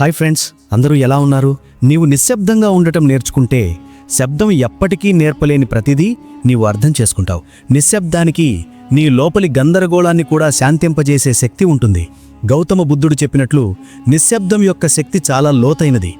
Hi friends అందరూ ఎలా ఉన్నారు? నీవు నిశ్శబ్దంగా ఉండటం నేర్చుకుంటే శబ్దం ఎప్పటికీ నేర్పలేని ప్రతిదీ నీవు అర్థం చేసుకుంటావు. నిశ్శబ్దానికి నీ లోపలి గందరగోళాన్ని కూడా శాంతింపజేసే శక్తి ఉంటుంది. గౌతమ బుద్ధుడు చెప్పినట్లు నిశ్శబ్దం యొక్క శక్తి చాలా లోతైనది.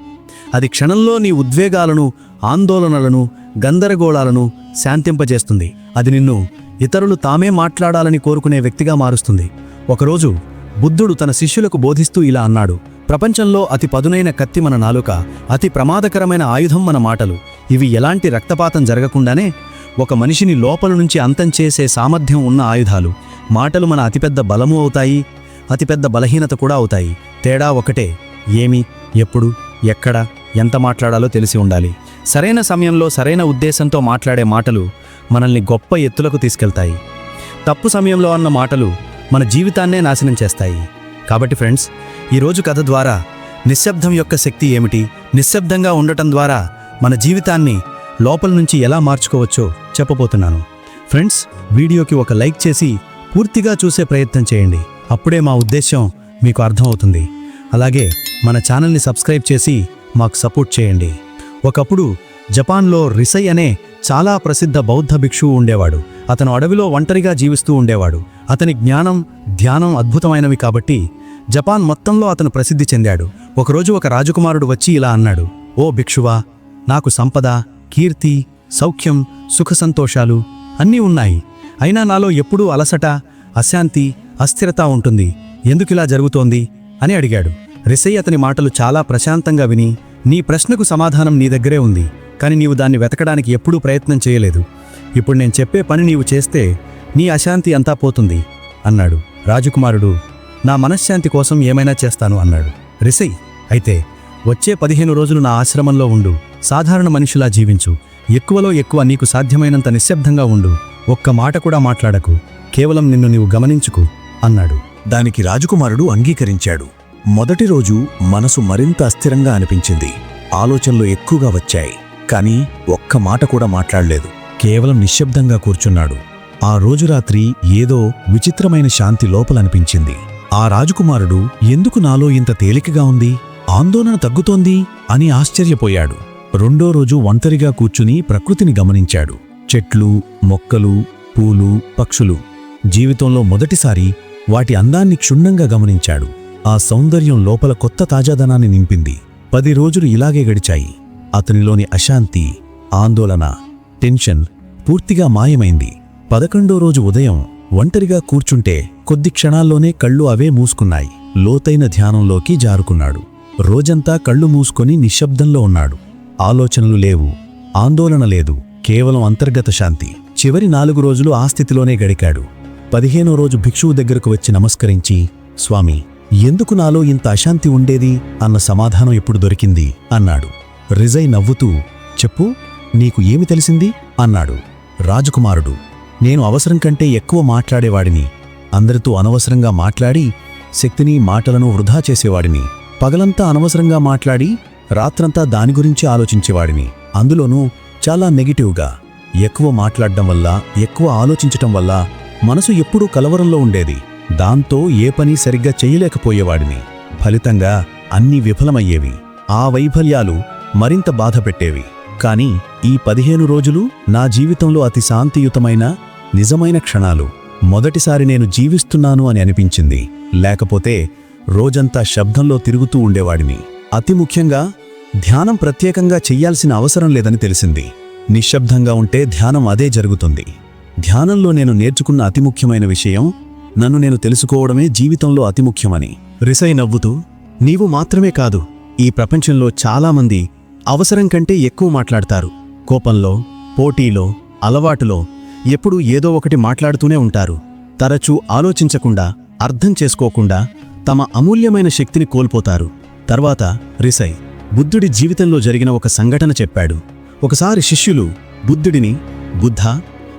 అది క్షణంలో నీ ఉద్వేగాలను ఆందోళనలను గందరగోళాలను శాంతింపజేస్తుంది. అది నిన్ను ఇతరులు తామే మాట్లాడాలని కోరుకునే వ్యక్తిగా మారుస్తుంది. ఒకరోజు బుద్ధుడు తన శిష్యులకు బోధిస్తూ ఇలా అన్నాడు. ప్రపంచంలో అతి పదునైన కత్తి మన నాలుక అతి ప్రమాదకరమైన ఆయుధం మన మాటలు. ఇవి ఎలాంటి రక్తపాతం జరగకుండానే ఒక మనిషిని లోపల నుంచి అంతం చేసే సామర్థ్యం ఉన్న ఆయుధాలు. మాటలు మన అతిపెద్ద బలము అవుతాయి అతిపెద్ద బలహీనత కూడా అవుతాయి. తేడా ఒకటే ఏమి ఎప్పుడు ఎక్కడ ఎంత మాట్లాడాలో తెలిసి ఉండాలి. సరైన సమయంలో సరైన ఉద్దేశంతో మాట్లాడే మాటలు మనల్ని గొప్ప ఎత్తులకు తీసుకెళ్తాయి. తప్పు సమయంలో అన్న మాటలు మన జీవితాన్నే నాశనం చేస్తాయి. కాబట్టి ఫ్రెండ్స్ ఈరోజు కథ ద్వారా నిశ్శబ్దం యొక్క శక్తి ఏమిటి? నిశ్శబ్దంగా ఉండటం ద్వారా మన జీవితాన్ని లోపల నుంచి ఎలా మార్చుకోవచ్చో చెప్పబోతున్నాను. ఫ్రెండ్స్ వీడియోకి ఒక లైక్ చేసి పూర్తిగా చూసే ప్రయత్నం చేయండి. అప్పుడే మా ఉద్దేశం మీకు అర్థమవుతుంది. అలాగే మన ఛానల్ని సబ్స్క్రైబ్ చేసి మాకు సపోర్ట్ చేయండి. ఒకప్పుడు జపాన్లో రిసై అనే చాలా ప్రసిద్ధ బౌద్ధ భిక్షువు ఉండేవాడు. అతను అడవిలో ఒంటరిగా జీవిస్తూ ఉండేవాడు. అతని జ్ఞానం ధ్యానం అద్భుతమైనవి కాబట్టి జపాన్ మొత్తంలో అతను ప్రసిద్ధి చెందాడు. ఒకరోజు ఒక రాజకుమారుడు వచ్చి ఇలా అన్నాడు ఓ భిక్షువా నాకు సంపద కీర్తి సౌఖ్యం సుఖ సంతోషాలు అన్నీ ఉన్నాయి. అయినా నాలో ఎప్పుడూ అలసట అశాంతి అస్థిరత ఉంటుంది. ఎందుకిలా జరుగుతోంది? అని అడిగాడు. రిసై అతని మాటలు చాలా ప్రశాంతంగా విని నీ ప్రశ్నకు సమాధానం నీ దగ్గరే ఉంది కానీ నీవు దాన్ని వెతకడానికి ఎప్పుడూ ప్రయత్నం చేయలేదు. ఇప్పుడు నేను చెప్పే పని నీవు చేస్తే నీ అశాంతి అంతా పోతుంది అన్నాడు. రాజకుమారుడు నా మనశ్శాంతి కోసం ఏమైనా చేస్తాను అన్నాడు. రిసై అయితే వచ్చే పదిహేను రోజులు నా ఆశ్రమంలో ఉండు. సాధారణ మనిషిలా జీవించు. ఎక్కువలో ఎక్కువ నీకు సాధ్యమైనంత నిశ్శబ్దంగా ఉండు. ఒక్క మాట కూడా మాట్లాడకు. కేవలం నిన్ను నీవు గమనించుకు అన్నాడు. దానికి రాజకుమారుడు అంగీకరించాడు. మొదటి రోజు మనసు మరింత అస్థిరంగా అనిపించింది. ఆలోచనలు ఎక్కువగా వచ్చాయి. కాని ఒక్క మాట కూడా మాట్లాడలేదు. కేవలం నిశ్శబ్దంగా కూర్చున్నాడు. ఆ రోజు రాత్రి ఏదో విచిత్రమైన శాంతి లోపలనిపించింది. ఆ రాజకుమారుడు ఎందుకు నాలో ఇంత తేలికగా ఉంది? ఆందోళన తగ్గుతోంది? అని ఆశ్చర్యపోయాడు. రెండో రోజు ఒంటరిగా కూర్చుని ప్రకృతిని గమనించాడు. చెట్లు మొక్కలు పూలు పక్షులు. జీవితంలో మొదటిసారి వాటి అందాన్ని క్షుణ్ణంగా గమనించాడు. ఆ సౌందర్యం లోపల కొత్త తాజాదనాన్ని నింపింది. పది రోజులు ఇలాగే గడిచాయి. అతనిలోని అశాంతి ఆందోళన టెన్షన్ పూర్తిగా మాయమైంది. పదకొండో రోజు ఉదయం ఒంటరిగా కూర్చుంటే కొద్ది క్షణాల్లోనే కళ్ళు అవే మూసుకున్నాయి. లోతైన ధ్యానంలోకి జారుకున్నాడు. రోజంతా కళ్ళు మూసుకొని నిశ్శబ్దంలో ఉన్నాడు. ఆలోచనలు లేవు. ఆందోళన లేదు. కేవలం అంతర్గత శాంతి. చివరి నాలుగు రోజులు ఆ స్థితిలోనే గడికాడు. పదిహేనో రోజు భిక్షువు దగ్గరకు వచ్చి నమస్కరించి స్వామి ఎందుకు నాలో ఇంత అశాంతి ఉండేది? అన్న సమాధానం ఎప్పుడు దొరికింది? అన్నాడు. రిజై నవ్వుతూ చెప్పు నీకు ఏమి తెలిసింది? అన్నాడు రాజకుమారుడు. నేను అవసరం కంటే ఎక్కువ మాట్లాడేవాడిని. అందరితో అనవసరంగా మాట్లాడి శక్తిని మాటలను వృధా చేసేవాడిని. పగలంతా అనవసరంగా మాట్లాడి రాత్రంతా దాని గురించి ఆలోచించేవాడిని. అందులోనూ చాలా నెగిటివ్గా ఎక్కువ మాట్లాడడం వల్ల ఎక్కువ ఆలోచించటం వల్ల మనసు ఎప్పుడూ కలవరంలో ఉండేది. దాంతో ఏ పని సరిగ్గా చేయలేకపోయేవాడిని. ఫలితంగా అన్నీ విఫలమయ్యేవి. ఆ వైఫల్యాలు మరింత బాధపెట్టేవి. కాని ఈ పదిహేను రోజులు నా జీవితంలో అతి శాంతియుతమైన నిజమైన క్షణాలు మొదటిసారి నేను జీవిస్తున్నాను అని అనిపించింది. లేకపోతే రోజంతా శబ్దంలో తిరుగుతూ ఉండేవాడిని. అతి ముఖ్యంగా ధ్యానం ప్రత్యేకంగా చెయ్యాల్సిన అవసరం లేదని తెలిసింది. నిశ్శబ్దంగా ఉంటే ధ్యానం అదే జరుగుతుంది. ధ్యానంలో నేను నేర్చుకున్న అతి ముఖ్యమైన విషయం నన్ను నేను తెలుసుకోవడమే జీవితంలో అతి ముఖ్యమని. రిసై నవ్వుతూ నీవు మాత్రమే కాదు ఈ ప్రపంచంలో చాలామంది అవసరం కంటే ఎక్కువ మాట్లాడతారు. కోపంలో పోటీలో అలవాటులో ఎప్పుడూ ఏదో ఒకటి మాట్లాడుతూనే ఉంటారు. తరచూ ఆలోచించకుండా అర్థం చేసుకోకుండా తమ అమూల్యమైన శక్తిని కోల్పోతారు. తర్వాత రిసై బుద్ధుడి జీవితంలో జరిగిన ఒక సంఘటన చెప్పాడు. ఒకసారి శిష్యులు బుద్ధుడిని బుద్ధ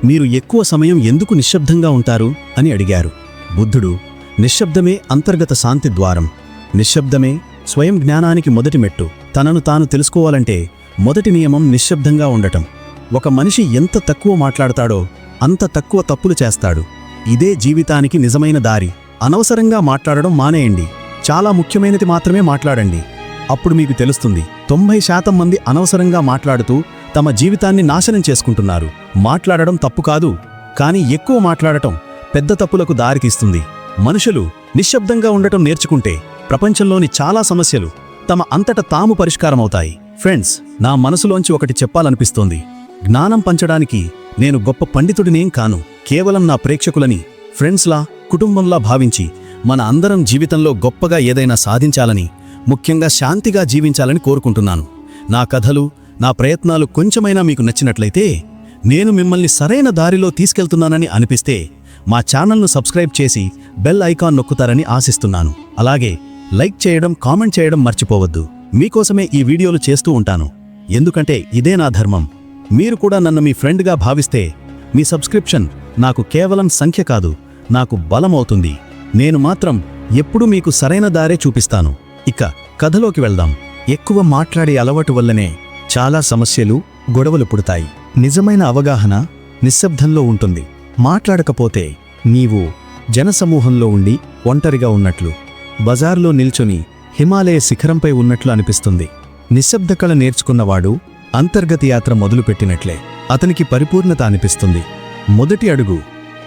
మీరు ఎక్కువ సమయం ఎందుకు నిశ్శబ్దంగా ఉంటారు? అని అడిగారు. బుద్ధుడు నిశ్శబ్దమే అంతర్గత శాంతి ద్వారం. నిశ్శబ్దమే స్వయం జ్ఞానానికి మొదటి మెట్టు తనను తాను తెలుసుకోవాలంటే మొదటి నియమం నిశ్శబ్దంగా ఉండటం. ఒక మనిషి ఎంత తక్కువ మాట్లాడతాడో అంత తక్కువ తప్పులు చేస్తాడు. ఇదే జీవితానికి నిజమైన దారి. అనవసరంగా మాట్లాడడం మానేయండి. చాలా ముఖ్యమైనది మాత్రమే మాట్లాడండి. అప్పుడు మీకు తెలుస్తుంది తొంభై శాతం మంది అనవసరంగా మాట్లాడుతూ తమ జీవితాన్ని నాశనం చేసుకుంటున్నారు. మాట్లాడడం తప్పు కాదు కానీ ఎక్కువ మాట్లాడటం పెద్ద తప్పులకు దారితీస్తుంది. మనుషులు నిశ్శబ్దంగా ఉండటం నేర్చుకుంటే ప్రపంచంలోని చాలా సమస్యలు తమ అంతట తాము పరిష్కారమవుతాయి. ఫ్రెండ్స్ నా మనసులోంచి ఒకటి చెప్పాలనిపిస్తోంది. జ్ఞానం పంచడానికి నేను గొప్ప పండితుడినేం కాను. కేవలం నా ప్రేక్షకులని ఫ్రెండ్స్లా కుటుంబంలా భావించి మన అందరం జీవితంలో గొప్పగా ఏదైనా సాధించాలని ముఖ్యంగా శాంతిగా జీవించాలని కోరుకుంటున్నాను. నా కథలు నా ప్రయత్నాలు కొంచెమైనా మీకు నచ్చినట్లయితే నేను మిమ్మల్ని సరైన దారిలో తీసుకెళ్తున్నానని అనిపిస్తే మా ఛానల్ను సబ్స్క్రైబ్ చేసి బెల్ ఐకాన్ నొక్కుతారని ఆశిస్తున్నాను. అలాగే లైక్ చేయడం కామెంట్ చేయడం మర్చిపోవద్దు. మీకోసమే ఈ వీడియోలు చేస్తూ ఉంటాను. ఎందుకంటే ఇదే నా ధర్మం. మీరు కూడా నన్ను మీ ఫ్రెండ్గా భావిస్తే మీ సబ్స్క్రిప్షన్ నాకు కేవలం సంఖ్య కాదు నాకు బలమవుతుంది నేను మాత్రం ఎప్పుడూ మీకు సరైన దారే చూపిస్తాను. ఇక కథలోకి వెళ్దాం. ఎక్కువ మాట్లాడే అలవాటు వల్లనే చాలా సమస్యలు గొడవలు పుడతాయి. నిజమైన అవగాహన నిశ్శబ్దంలో ఉంటుంది. మాట్లాడకపోతే నీవు జనసమూహంలో ఉండి ఒంటరిగా ఉన్నట్లు. బజార్లో నిల్చొని హిమాలయ శిఖరంపై ఉన్నట్లు అనిపిస్తుంది. నిశ్శబ్ద కళ నేర్చుకున్నవాడు అంతర్గత యాత్ర మొదలుపెట్టినట్లే అతనికి పరిపూర్ణత అనిపిస్తుంది. మొదటి అడుగు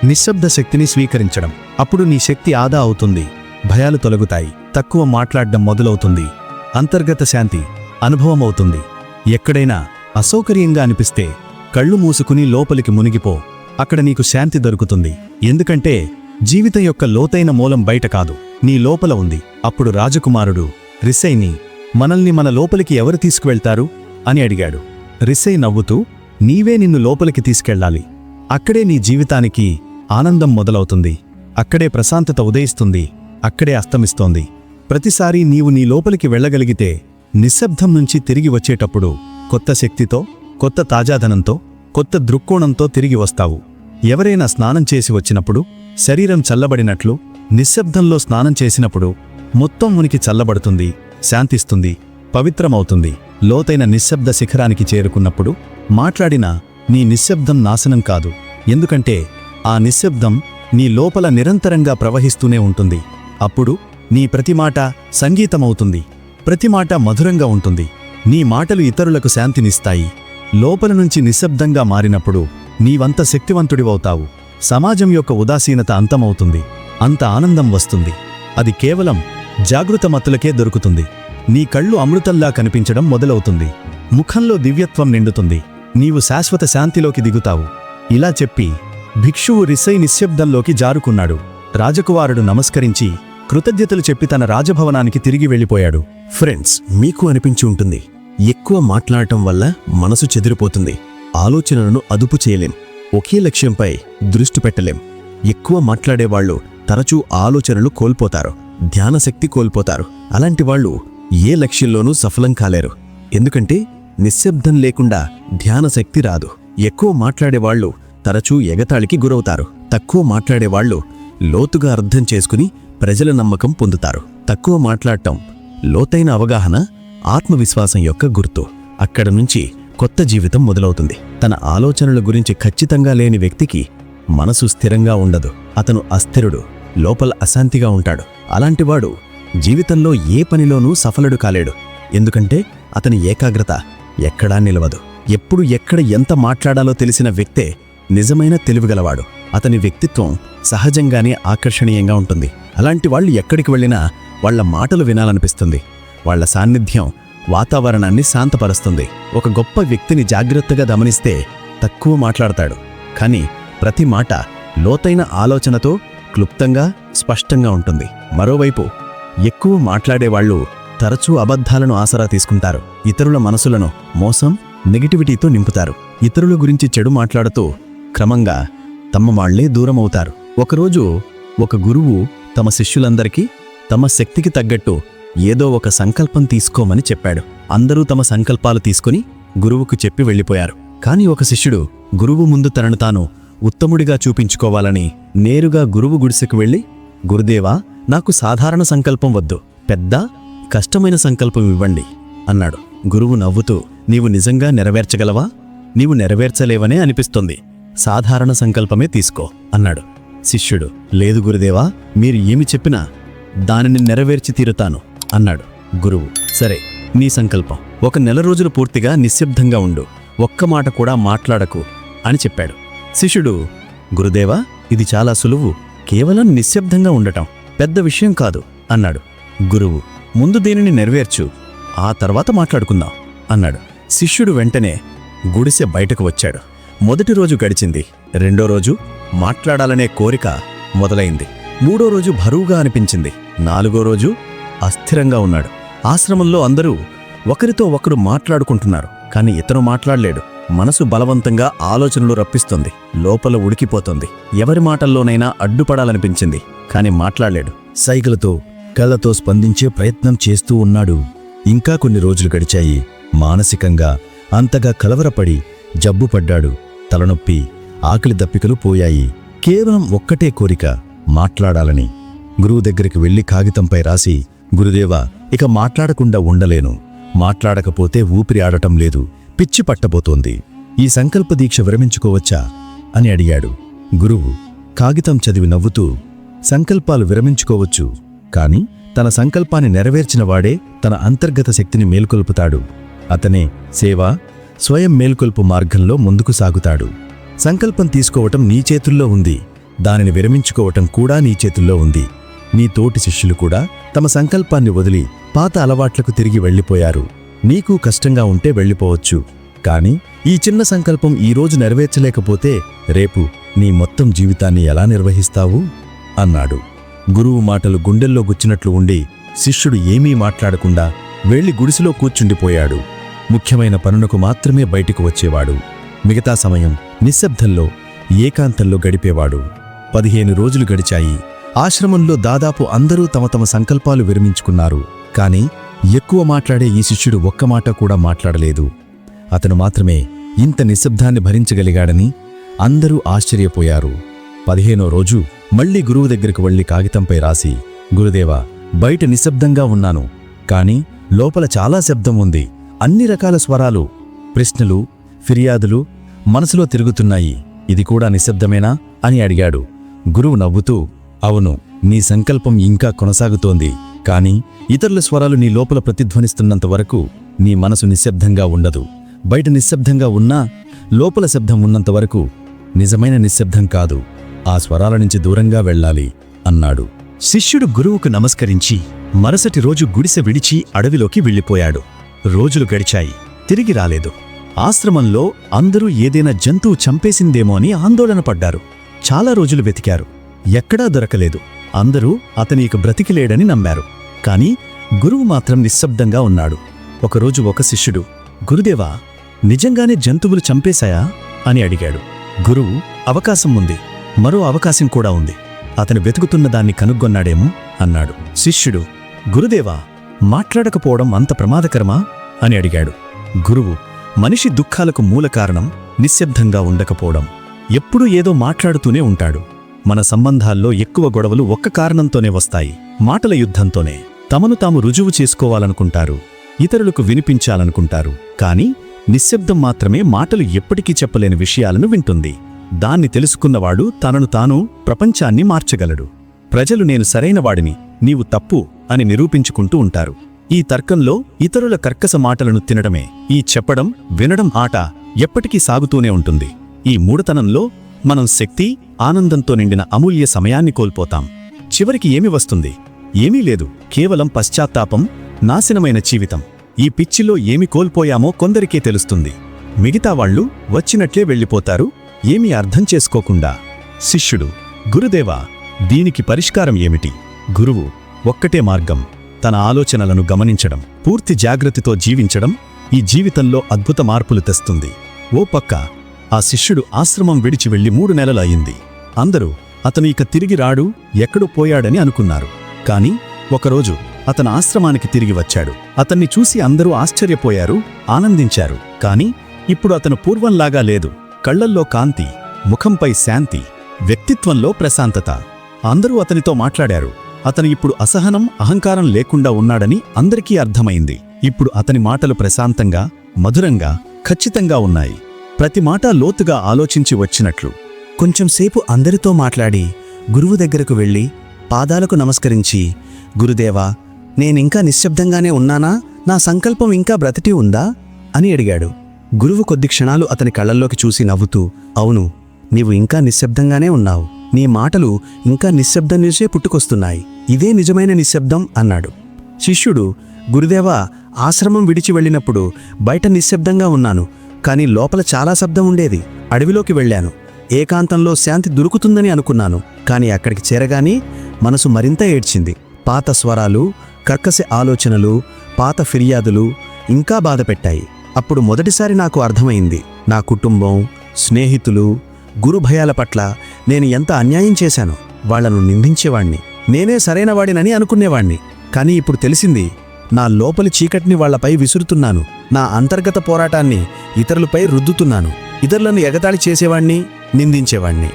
నిశ్శబ్ద శక్తిని స్వీకరించడం. అప్పుడు నీ శక్తి ఆదా అవుతుంది. భయాలు తొలగుతాయి. తక్కువ మాట్లాడడం మొదలవుతుంది. అంతర్గత శాంతి అనుభవం అవుతుంది ఎక్కడైనా అసౌకర్యంగా అనిపిస్తే కళ్ళు మూసుకుని లోపలికి మునిగిపో. అక్కడ నీకు శాంతి దొరుకుతుంది. ఎందుకంటే జీవితం యొక్క లోతైన మూలం బయట కాదు. నీ లోపల ఉంది. అప్పుడు రాజకుమారుడు రిసైని మనల్ని మన లోపలికి ఎవరు తీసుకువెళ్తారు? అని అడిగాడు. రిసై నవ్వుతూ నీవే నిన్ను లోపలికి తీసుకెళ్ళాలి. అక్కడే నీ జీవితానికి ఆనందం మొదలవుతుంది. అక్కడే ప్రశాంతత ఉదయిస్తుంది. అక్కడే అస్తమిస్తోంది. ప్రతిసారి నీవు నీ లోపలికి వెళ్ళగలిగితే నిశ్శబ్దం నుంచి తిరిగి వచ్చేటప్పుడు కొత్త శక్తితో కొత్త తాజాదనంతో కొత్త దృక్కోణంతో తిరిగి వస్తావు. ఎవరైనా స్నానం చేసి వచ్చినప్పుడు శరీరం చల్లబడినట్లు నిశ్శబ్దంలో స్నానం చేసినప్పుడు మొత్తం ఉనికి చల్లబడుతుంది శాంతిస్తుంది పవిత్రమవుతుంది. లోతైన నిశ్శబ్ద శిఖరానికి చేరుకున్నప్పుడు మాట్లాడిన నీ నిశ్శబ్దం నాశనం కాదు. ఎందుకంటే ఆ నిశ్శబ్దం నీ లోపల నిరంతరంగా ప్రవహిస్తూనే ఉంటుంది. అప్పుడు నీ ప్రతి మాట సంగీతమవుతుంది. ప్రతి మాట మధురంగా ఉంటుంది. నీ మాటలు ఇతరులకు శాంతినిస్తాయి. లోపల నుంచి నిశ్శబ్దంగా మారినప్పుడు నీవంత శక్తివంతుడివవుతావు. సమాజం యొక్క ఉదాసీనత అంతమవుతుంది. అంత ఆనందం వస్తుంది. అది కేవలం జాగృత మత్తులకే దొరుకుతుంది. నీ కళ్ళు అమృతంలా కనిపించడం మొదలవుతుంది. ముఖంలో దివ్యత్వం నిండుతుంది. నీవు శాశ్వత శాంతిలోకి దిగుతావు. ఇలా చెప్పి భిక్షువు రిసై నిశ్శబ్దంలోకి జారుకున్నాడు. రాజకుమారుడు నమస్కరించి కృతజ్ఞతలు చెప్పి తన రాజభవనానికి తిరిగి వెళ్ళిపోయాడు. ఫ్రెండ్స్ మీకు అనిపించి ఉంటుంది. ఎక్కువ మాట్లాడటం వల్ల మనసు చెదిరిపోతుంది. ఆలోచనలను అదుపు చేయలేం. ఒకే లక్ష్యంపై దృష్టి పెట్టలేం. ఎక్కువ మాట్లాడేవాళ్ళు తరచూ ఆలోచనలు కోల్పోతారు ధ్యానశక్తి కోల్పోతారు. అలాంటి వాళ్ళు ఏ లక్ష్యంలోనూ సఫలం కాలేరు. ఎందుకంటే నిశ్శబ్దం లేకుండా ధ్యానశక్తి రాదు. ఎక్కువ మాట్లాడేవాళ్ళు తరచూ ఎగతాళికి గురవుతారు. తక్కువ మాట్లాడేవాళ్ళు లోతుగా అర్థం చేసుకుని ప్రజల నమ్మకం పొందుతారు. తక్కువ మాట్లాడటం లోతైన అవగాహన ఆత్మవిశ్వాసం యొక్క గుర్తు. అక్కడ నుంచి కొత్త జీవితం మొదలవుతుంది. తన ఆలోచనల గురించి ఖచ్చితంగా లేని వ్యక్తికి మనసు స్థిరంగా ఉండదు. అతను అస్థిరుడు లోపల అశాంతిగా ఉంటాడు. అలాంటివాడు జీవితంలో ఏ పనిలోనూ సఫలుడు కాలేడు. ఎందుకంటే అతని ఏకాగ్రత ఎక్కడా నిలవదు. ఎప్పుడు ఎక్కడ ఎంత మాట్లాడాలో తెలిసిన వ్యక్తే నిజమైన తెలివిగలవాడు. అతని వ్యక్తిత్వం సహజంగానే ఆకర్షణీయంగా ఉంటుంది. అలాంటి వాళ్ళు ఎక్కడికి వెళ్ళినా వాళ్ళ మాటలు వినాలనిపిస్తుంది. వాళ్ళ సాన్నిధ్యం వాతావరణాన్ని శాంతపరుస్తుంది. ఒక గొప్ప వ్యక్తిని జాగ్రత్తగా గమనిస్తే తక్కువ మాట్లాడతాడు. కానీ ప్రతి మాట లోతైన ఆలోచనతో క్లుప్తంగా స్పష్టంగా ఉంటుంది. మరోవైపు ఎక్కువ మాట్లాడేవాళ్ళు తరచూ అబద్ధాలను ఆసరా తీసుకుంటారు. ఇతరుల మనసులను మోసం నెగిటివిటీతో నింపుతారు. ఇతరుల గురించి చెడు మాట్లాడుతూ క్రమంగా తమ వాళ్ళే దూరమవుతారు. ఒకరోజు ఒక గురువు తమ శిష్యులందరికీ తమ శక్తికి తగ్గట్టు ఏదో ఒక సంకల్పం తీసుకోమని చెప్పాడు. అందరూ తమ సంకల్పాలు తీసుకుని గురువుకు చెప్పి వెళ్ళిపోయారు. కాని ఒక శిష్యుడు గురువు ముందు తనను తాను ఉత్తముడిగా చూపించుకోవాలని నేరుగా గురువు గుడిసెకు వెళ్ళి గురుదేవా నాకు సాధారణ సంకల్పం వద్దు. పెద్ద కష్టమైన సంకల్పం ఇవ్వండి అన్నాడు. గురువు నవ్వుతూ నీవు నిజంగా నెరవేర్చగలవా? నీవు నెరవేర్చలేవనే అనిపిస్తుంది. సాధారణ సంకల్పమే తీసుకో అన్నాడు. శిష్యుడు లేదు గురుదేవా మీరు ఏమి చెప్పినా దానిని నెరవేర్చి తీరుతాను. అన్నాడు. గురువు సరే నీ సంకల్పం. ఒక నెల రోజులు పూర్తిగా నిశ్శబ్దంగా ఉండు. ఒక్క మాట కూడా మాట్లాడకు అని చెప్పాడు. శిష్యుడు గురుదేవా ఇది చాలా సులువు. కేవలం నిశ్శబ్దంగా ఉండటం పెద్ద విషయం కాదు అన్నాడు. గురువు ముందు దీనిని నెరవేర్చు. ఆ తర్వాత మాట్లాడుకుందాం అన్నాడు. శిష్యుడు వెంటనే గుడిసె బయటకు వచ్చాడు. మొదటి రోజు గడిచింది. రెండో రోజు మాట్లాడాలనే కోరిక మొదలైంది. మూడో రోజు బరువుగా అనిపించింది. నాలుగో రోజు అస్థిరంగా ఉన్నాడు. ఆశ్రమంలో అందరూ ఒకరితో ఒకరు మాట్లాడుకుంటున్నారు కానీ ఇతను మాట్లాడలేడు. మనసు బలవంతంగా ఆలోచనలు రప్పిస్తుంది లోపల ఉడికిపోతుంది. ఎవరి మాటల్లోనైనా అడ్డుపడాలనిపించింది కానీ మాట్లాడలేడు. సైగలతో కళ్ళతో స్పందించే ప్రయత్నం చేస్తూ ఉన్నాడు. ఇంకా కొన్ని రోజులు గడిచాయి. మానసికంగా అంతగా కలవరపడి జబ్బుపడ్డాడు తలనొప్పి ఆకలి దప్పికలు పోయాయి. కేవలం ఒక్కటే కోరిక మాట్లాడాలని. గురువు దగ్గరికి వెళ్ళి కాగితంపై రాసి గురుదేవా ఇక మాట్లాడకుండా ఉండలేను. మాట్లాడకపోతే ఊపిరి ఆడటం లేదు. పిచ్చి పట్టబోతోంది. ఈ సంకల్ప దీక్ష విరమించుకోవచ్చా? అని అడిగాడు. గురువు కాగితం చదివి నవ్వుతూ సంకల్పాలు విరమించుకోవచ్చు. కాని తన సంకల్పాన్ని నెరవేర్చినవాడే తన అంతర్గత శక్తిని మేల్కొల్పుతాడు. అతనే సేవ స్వయం మేల్కొల్పు మార్గంలో ముందుకు సాగుతాడు. సంకల్పం తీసుకోవటం నీ చేతుల్లో ఉంది. దానిని విరమించుకోవటం కూడా నీ చేతుల్లో ఉంది. నీ తోటి శిష్యులు కూడా తమ సంకల్పాన్ని వదిలి పాత అలవాట్లకు తిరిగి వెళ్ళిపోయారు. నీకు కష్టంగా ఉంటే వెళ్ళిపోవచ్చు. కాని ఈ చిన్న సంకల్పం ఈ రోజు నెరవేర్చలేకపోతే రేపు నీ మొత్తం జీవితాన్ని ఎలా నిర్వహిస్తావు? అన్నాడు. గురువు మాటలు గుండెల్లో గుచ్చినట్లు ఉండి శిష్యుడు ఏమీ మాట్లాడకుండా వెళ్ళి గుడిసెలో కూర్చుండిపోయాడు. ముఖ్యమైన పనులకు మాత్రమే బయటకు వచ్చేవాడు. మిగతా సమయం నిశ్శబ్దంలో ఏకాంతంలో గడిపేవాడు. పదిహేను రోజులు గడిచాయి. ఆశ్రమంలో దాదాపు అందరూ తమ తమ సంకల్పాలు విరమించుకున్నారు. కాని ఎక్కువ మాట్లాడే ఈ శిష్యుడు ఒక్క మాట కూడా మాట్లాడలేదు. అతను మాత్రమే ఇంత నిశ్శబ్దాన్ని భరించగలిగాడని అందరూ ఆశ్చర్యపోయారు. పదిహేనో రోజు మళ్ళీ గురువు దగ్గరకు వెళ్ళి కాగితంపై రాసి గురుదేవా బయట నిశ్శబ్దంగా ఉన్నాను. కాని లోపల చాలా శబ్దం ఉంది. అన్ని రకాల స్వరాలు ప్రశ్నలు ఫిర్యాదులు మనసులో తిరుగుతున్నాయి. ఇది కూడా నిశ్శబ్దమేనా? అని అడిగాడు. గురువు నవ్వుతూ అవును నీ సంకల్పం ఇంకా కొనసాగుతోంది కాని ఇతరుల స్వరాలు నీ లోపల ప్రతిధ్వనిస్తున్నంత వరకు నీ మనసు నిశ్శబ్దంగా ఉండదు. బయట నిశ్శబ్దంగా ఉన్నా లోపల శబ్దం ఉన్నంత వరకు నిజమైన నిశ్శబ్దం కాదు. ఆ స్వరాల నుంచి దూరంగా వెళ్ళాలి అన్నాడు. శిష్యుడు గురువుకు నమస్కరించి మరుసటి రోజు గుడిసె విడిచి అడవిలోకి వెళ్ళిపోయాడు. రోజులు గడిచాయి తిరిగి రాలేదు. ఆశ్రమంలో అందరూ ఏదైనా జంతువు చంపేసిందేమో అని ఆందోళన పడ్డారు. చాలా రోజులు వెతికారు. ఎక్కడా దొరకలేదు. అందరూ అతని ఇక బ్రతికిలేడని నమ్మారు. కాని గురువు మాత్రం నిశ్శబ్దంగా ఉన్నాడు. ఒకరోజు ఒక శిష్యుడు గురుదేవా నిజంగానే జంతువులు చంపేశాయా? అని అడిగాడు. గురువు అవకాశం ఉంది. మరో అవకాశం కూడా ఉంది. అతను వెతుకుతున్న దాన్ని కనుగొన్నాడేమో అన్నాడు. శిష్యుడు గురుదేవా మాట్లాడకపోవడం అంత ప్రమాదకరమా? అని అడిగాడు. గురువు మనిషి దుఃఖాలకు మూల కారణం నిశ్శబ్దంగా ఉండకపోవడం. ఎప్పుడూ ఏదో మాట్లాడుతూనే ఉంటాడు. మన సంబంధాల్లో ఎక్కువ గొడవలు ఒక్క కారణంతోనే వస్తాయి. మాటల యుద్ధంతోనే. తమను తాము రుజువు చేసుకోవాలనుకుంటారు. ఇతరులకు వినిపించాలనుకుంటారు. కాని నిశ్శబ్దం మాత్రమే మాటలు ఎప్పటికీ చెప్పలేని విషయాలను వింటుంది. దాన్ని తెలుసుకున్నవాడు తనను తాను ప్రపంచాన్ని మార్చగలడు. ప్రజలు నేను సరైనవాడిని నీవు తప్పు అని నిరూపించుకుంటూ ఉంటారు. ఈ తర్కంలో ఇతరుల కర్కస మాటలను తినడమే. ఈ చెప్పడం వినడం ఆట ఎప్పటికీ సాగుతూనే ఉంటుంది. ఈ మూడతనంలో మనం శక్తి ఆనందంతో నిండిన అమూల్య సమయాన్ని కోల్పోతాం. చివరికి ఏమి వస్తుంది? ఏమీ లేదు. కేవలం పశ్చాత్తాపం నాశనమైన జీవితం. ఈ పిచ్చిలో ఏమి కోల్పోయామో కొందరికే తెలుస్తుంది. మిగతా వాళ్ళు వచ్చినట్లే వెళ్ళిపోతారు. ఏమీ అర్థం చేసుకోకుండా. శిష్యుడు గురుదేవా దీనికి పరిష్కారం ఏమిటి? గురువు ఒక్కటే మార్గం. తన ఆలోచనలను గమనించడం పూర్తి జాగ్రత్తతో జీవించడం ఈ జీవితంలో అద్భుత మార్పులు తెస్తుంది. ఓ పక్క ఆ శిష్యుడు ఆశ్రమం విడిచి వెళ్ళి మూడు నెలలు అయింది అందరూ అతను ఇక తిరిగి రాడు ఎక్కడో పోయాడని అనుకున్నారు. కాని ఒకరోజు అతను ఆశ్రమానికి తిరిగి వచ్చాడు. అతన్ని చూసి అందరూ ఆశ్చర్యపోయారు ఆనందించారు. కాని ఇప్పుడు అతను పూర్వంలాగా లేదు. కళ్ళల్లో కాంతి ముఖంపై శాంతి వ్యక్తిత్వంలో ప్రశాంతత. అందరూ అతనితో మాట్లాడారు. అతను ఇప్పుడు అసహనం అహంకారం లేకుండా ఉన్నాడని అందరికీ అర్థమైంది. ఇప్పుడు అతని మాటలు ప్రశాంతంగా మధురంగా ఖచ్చితంగా ఉన్నాయి. ప్రతి మాట లోతుగా ఆలోచించి వచ్చినట్లు. కొంచెంసేపు అందరితో మాట్లాడి గురువు దగ్గరకు వెళ్ళి పాదాలకు నమస్కరించి గురుదేవా నేనింకా నిశ్శబ్దంగానే ఉన్నానా? నా సంకల్పం ఇంకా బ్రతిటి ఉందా? అని అడిగాడు. గురువు కొద్ది క్షణాలు అతని కళ్ళల్లోకి చూసి నవ్వుతూ అవును నీవు ఇంకా నిశ్శబ్దంగానే ఉన్నావు. నీ మాటలు ఇంకా నిశ్శబ్దం నుంచే పుట్టుకొస్తున్నాయి. ఇదే నిజమైన నిశ్శబ్దం అన్నాడు. శిష్యుడు గురుదేవా ఆశ్రమం విడిచి వెళ్ళినప్పుడు బయట నిశ్శబ్దంగా ఉన్నాను. కానీ లోపల చాలా శబ్దం ఉండేది. అడవిలోకి వెళ్ళాను. ఏకాంతంలో శాంతి దొరుకుతుందని అనుకున్నాను. కానీ అక్కడికి చేరగానే మనసు మరింత ఏడ్చింది. పాత స్వరాలు కర్కశ ఆలోచనలు పాత ఫిర్యాదులు ఇంకా బాధపెట్టాయి అప్పుడు మొదటిసారి నాకు అర్థమైంది. నా కుటుంబం స్నేహితులు గురుభయాల పట్ల నేను ఎంత అన్యాయం చేశాను. వాళ్ళను నిందించేవాణ్ణి. నేనే సరైనవాడినని అనుకునేవాణ్ణి. కానీ ఇప్పుడు తెలిసింది నా లోపలి చీకటిని వాళ్ళపై విసురుతున్నాను. నా అంతర్గత పోరాటాన్ని ఇతరులపై రుద్దుతున్నాను. ఇతరులను ఎగతాళి చేసేవాణ్ణి నిందించేవాణ్ణి.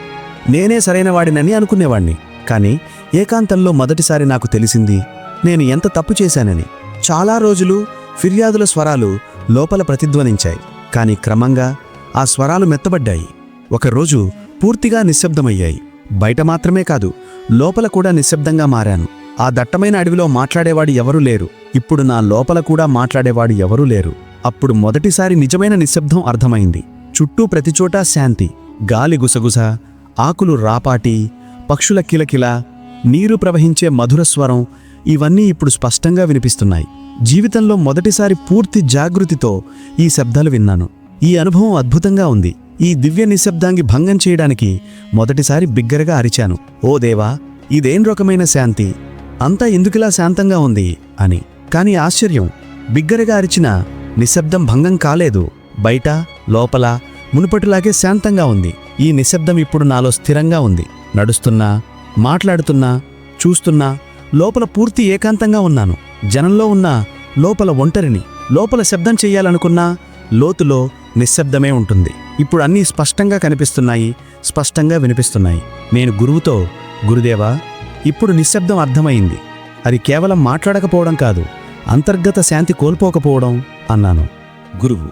నేనే సరైనవాడినని అనుకునేవాణ్ణి. కానీ ఏకాంతంలో మొదటిసారి నాకు తెలిసింది నేను ఎంత తప్పు చేశానని. చాలా రోజులు ఫిర్యాదుల స్వరాలు లోపల ప్రతిధ్వనించాయి. కానీ క్రమంగా ఆ స్వరాలు మెత్తబడ్డాయి. ఒకరోజు పూర్తిగా నిశ్శబ్దమయ్యాయి. బయట మాత్రమే కాదు లోపల కూడా నిశ్శబ్దంగా మారాను. ఆ దట్టమైన అడవిలో మాట్లాడేవాడు ఎవరూ లేరు. ఇప్పుడు నా లోపల కూడా మాట్లాడేవాడు ఎవరూ లేరు. అప్పుడు మొదటిసారి నిజమైన నిశ్శబ్దం అర్థమైంది. చుట్టూ ప్రతిచోటా శాంతి. గాలి గుసగుస ఆకులు రాపాటి పక్షుల కిలకిల నీరు ప్రవహించే మధుర స్వరం ఇవన్నీ ఇప్పుడు స్పష్టంగా వినిపిస్తున్నాయి. జీవితంలో మొదటిసారి పూర్తి జాగృతితో ఈ శబ్దాలు విన్నాను. ఈ అనుభవం అద్భుతంగా ఉంది. ఈ దివ్య నిశ్శబ్దాంగి భంగం చేయడానికి మొదటిసారి బిగ్గరగా అరిచాను. ఓ దేవా ఇదేం రకమైన శాంతి? అంతా ఎందుకిలా శాంతంగా ఉంది అని. కాని ఆశ్చర్యం. బిగ్గరగా అరిచిన నిశ్శబ్దం భంగం కాలేదు. బయట లోపల మునుపటిలాగే శాంతంగా ఉంది. ఈ నిశ్శబ్దం ఇప్పుడు నాలో స్థిరంగా ఉంది. నడుస్తున్నా మాట్లాడుతున్నా చూస్తున్నా లోపల పూర్తి ఏకాంతంగా ఉన్నాను. జనంలో ఉన్న లోపల ఒంటరిని లోపల శబ్దం చెయ్యాలనుకున్నా లోతులో నిశ్శబ్దమే ఉంటుంది. ఇప్పుడు అన్నీ స్పష్టంగా కనిపిస్తున్నాయి స్పష్టంగా వినిపిస్తున్నాయి. నేను గురువుతో గురుదేవా ఇప్పుడు నిశ్శబ్దం అర్థమైంది. అది కేవలం మాట్లాడకపోవడం కాదు అంతర్గత శాంతి కోల్పోకపోవడం అన్నాను. గురువు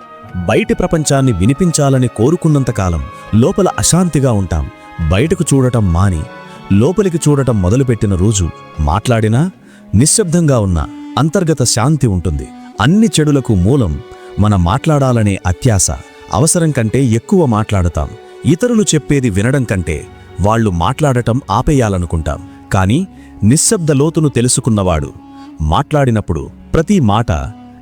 బయటి ప్రపంచాన్ని వినిపించాలని కోరుకున్నంతకాలం లోపల అశాంతిగా ఉంటాం. బయటకు చూడటం మాని లోపలికి చూడటం మొదలుపెట్టిన రోజు మాట్లాడినా నిశ్శబ్దంగా ఉన్న అంతర్గత శాంతి ఉంటుంది. అన్ని చెడులకు మూలం మన మాట్లాడాలనే అత్యాస అవసరం కంటే ఎక్కువ మాట్లాడతాం. ఇతరులు చెప్పేది వినడం కంటే వాళ్ళు మాట్లాడటం ఆపేయాలనుకుంటాం. కాని నిశ్శబ్ద లోతును తెలుసుకున్నవాడు మాట్లాడినప్పుడు ప్రతి మాట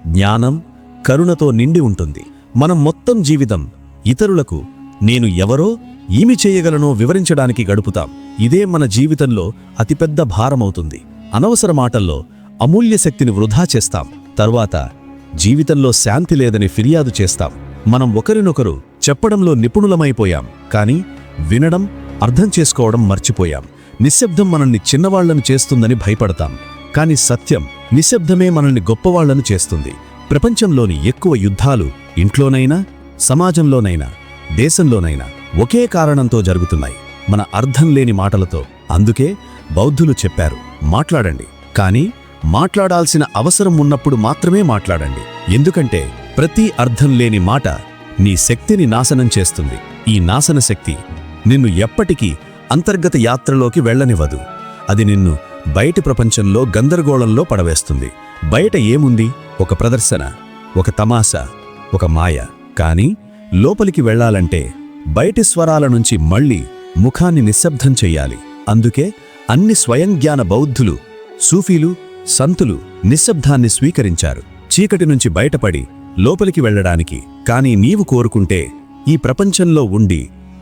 జ్ఞానం కరుణతో నిండి ఉంటుంది. మనం మొత్తం జీవితం ఇతరులకు నేను ఎవరో ఏమి చేయగలనో వివరించడానికి గడుపుతాం. ఇదే మన జీవితంలో అతిపెద్ద భారమవుతుంది. అనవసర మాటల్లో అమూల్య శక్తిని వృధా చేస్తాం. తరువాత జీవితంలో శాంతి లేదని ఫిర్యాదు చేస్తాం. మనం ఒకరినొకరు చెప్పడంలో నిపుణులమైపోయాం. కానీ వినడం అర్థం చేసుకోవడం మర్చిపోయాం. నిశ్శబ్దం మనల్ని చిన్నవాళ్ళను చేస్తుందని భయపడతాం. కాని సత్యం నిశ్శబ్దమే మనల్ని గొప్పవాళ్ళను చేస్తుంది. ప్రపంచంలోని ఎక్కువ యుద్ధాలు ఇంట్లోనైనా సమాజంలోనైనా దేశంలోనైనా ఒకే కారణంతో జరుగుతున్నాయి. మన అర్థం లేని మాటలతో. అందుకే బౌద్ధులు చెప్పారు మాట్లాడండి. కానీ మాట్లాడాల్సిన అవసరం ఉన్నప్పుడు మాత్రమే మాట్లాడండి. ఎందుకంటే ప్రతి అర్థం లేని మాట నీ శక్తిని నాశనం చేస్తుంది. ఈ నాశన శక్తి నిన్ను ఎప్పటికీ అంతర్గత యాత్రలోకి వెళ్ళనివ్వదు అది నిన్ను బయటి ప్రపంచంలో గందరగోళంలో పడవేస్తుంది. బయట ఏముంది? ఒక ప్రదర్శన ఒక తమాషా ఒక మాయ. కాని లోపలికి వెళ్ళాలంటే బయటి స్వరాల నుంచి మళ్ళీ ముఖాన్ని నిశ్శబ్దం చెయ్యాలి. అందుకే అన్ని స్వయంజ్ఞాన బౌద్ధులు సూఫీలు సంతులు నిశ్శబ్దాన్ని స్వీకరించారు. చీకటి నుంచి బయటపడి లోపలికి వెళ్ళడానికి కాని నీవు కోరుకుంటే ఈ ప్రపంచంలో ఉండి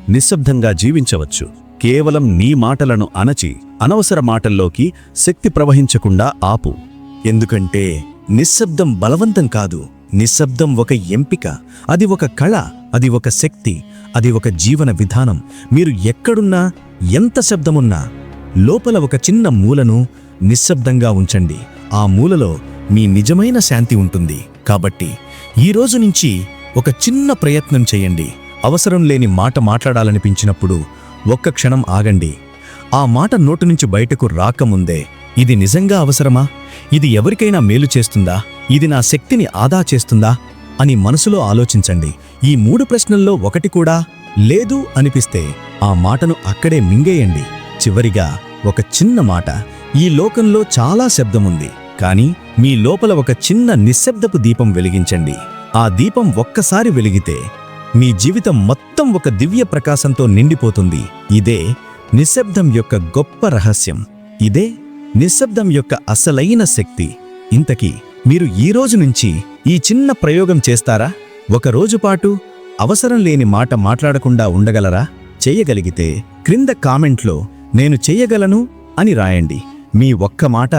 నిశ్శబ్దంగా జీవించవచ్చు. కేవలం నీ మాటలను అణచి అనవసర మాటల్లోకి శక్తి ప్రవహించకుండా ఆపు. ఎందుకంటే నిశ్శబ్దం బలవంతం కాదు. నిశ్శబ్దం ఒక ఎంపిక. అది ఒక కళ. అది ఒక శక్తి. అది ఒక జీవన విధానం. మీరు ఎక్కడున్నా ఎంత శబ్దమున్నా లోపల ఒక చిన్న మూలను నిశ్శబ్దంగా ఉంచండి. ఆ మూలలో మీ నిజమైన శాంతి ఉంటుంది. కాబట్టి ఈ రోజు నుంచి ఒక చిన్న ప్రయత్నం చేయండి. అవసరం లేని మాట మాట్లాడాలనిపించినప్పుడు ఒక్క క్షణం ఆగండి. ఆ మాట నోటు నుంచి బయటకు రాకముందే ఇది నిజంగా అవసరమా? ఇది ఎవరికైనా మేలు చేస్తుందా? ఇది నా శక్తిని ఆదా చేస్తుందా? అని మనసులో ఆలోచించండి. ఈ మూడు ప్రశ్నల్లో ఒకటి కూడా లేదు అనిపిస్తే ఆ మాటను అక్కడే మింగేయండి. చివరిగా ఒక చిన్న మాట. ఈ లోకంలో చాలా శబ్దముంది కానీ మీ లోపల ఒక చిన్న నిశ్శబ్దపు దీపం వెలిగించండి. ఆ దీపం ఒక్కసారి వెలిగితే మీ జీవితం మొత్తం ఒక దివ్య ప్రకాశంతో నిండిపోతుంది. ఇదే నిశ్శబ్దం యొక్క గొప్ప రహస్యం. ఇదే నిశ్శబ్దం యొక్క అసలైన శక్తి. ఇంతకీ మీరు ఈ రోజు నుంచి ఈ చిన్న ప్రయోగం చేస్తారా? ఒక రోజు పాటు అవసరం లేని మాట మాట్లాడకుండా ఉండగలరా? చెయ్యగలిగితే క్రింద కామెంట్లో నేను చేయగలను అని రాయండి. మీ ఒక్క మాట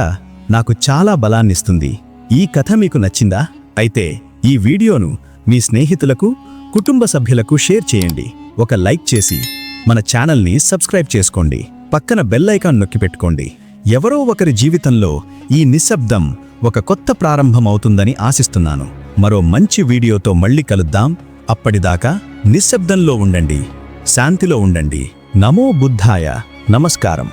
నాకు చాలా బలాన్నిస్తుంది. ఈ కథ మీకు నచ్చిందా? అయితే ఈ వీడియోను మీ స్నేహితులకు కుటుంబ సభ్యులకు షేర్ చేయండి. ఒక లైక్ చేసి మన ఛానల్ని సబ్స్క్రైబ్ చేసుకోండి. పక్కన బెల్ ఐకాన్ నొక్కి పెట్టుకోండి. ఎవరో ఒకరి జీవితంలో ఈ నిశ్శబ్దం ఒక కొత్త ప్రారంభం అవుతుందని ఆశిస్తున్నాను. మరో మంచి వీడియోతో మళ్ళీ కలుద్దాం. అప్పటిదాకా నిశ్శబ్దంలో ఉండండి. శాంతిలో ఉండండి. నమో బుద్ధాయ. నమస్కారం.